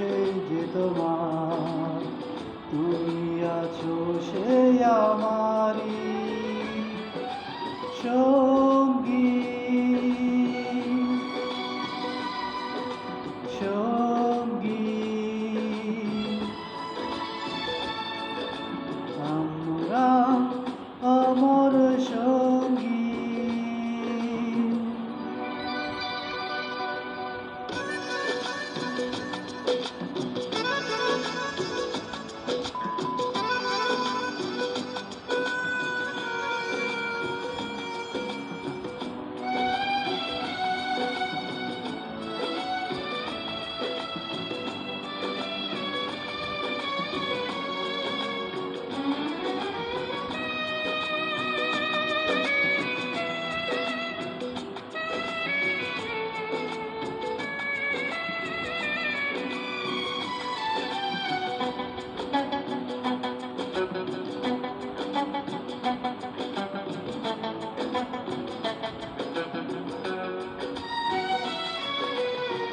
সেই যে তোমার। তুমি আছো সেই আমারি সঙ্গী। সঙ্গী।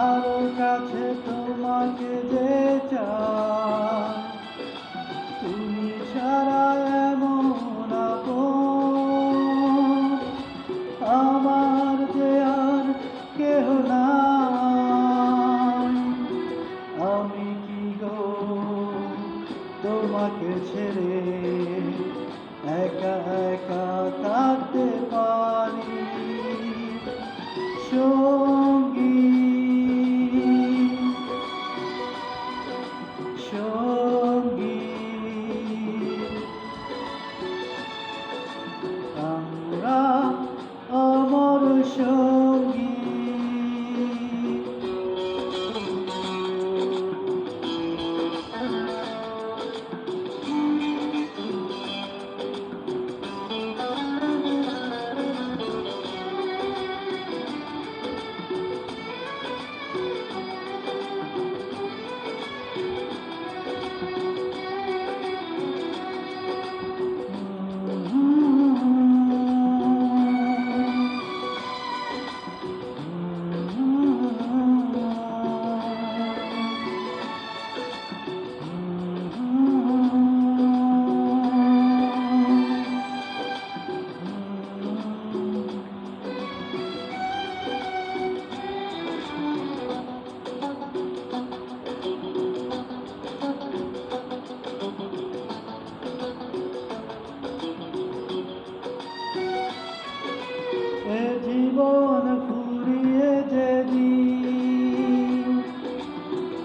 আরও কাছে তোমাকে যে চাই। তুমি ছাড়া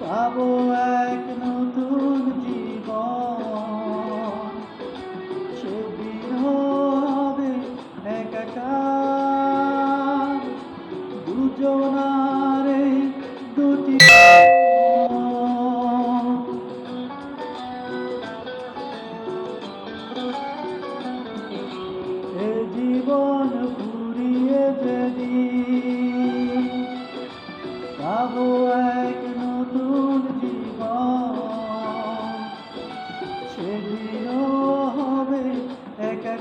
পাবো এক নতুন জীবন। ছবি হবে একাকার। দুজনারে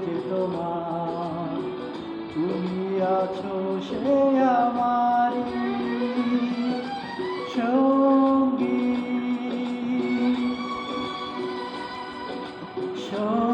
যে তোমার তুমি আছো সে আমারি সঙ্গী। সঙ্গী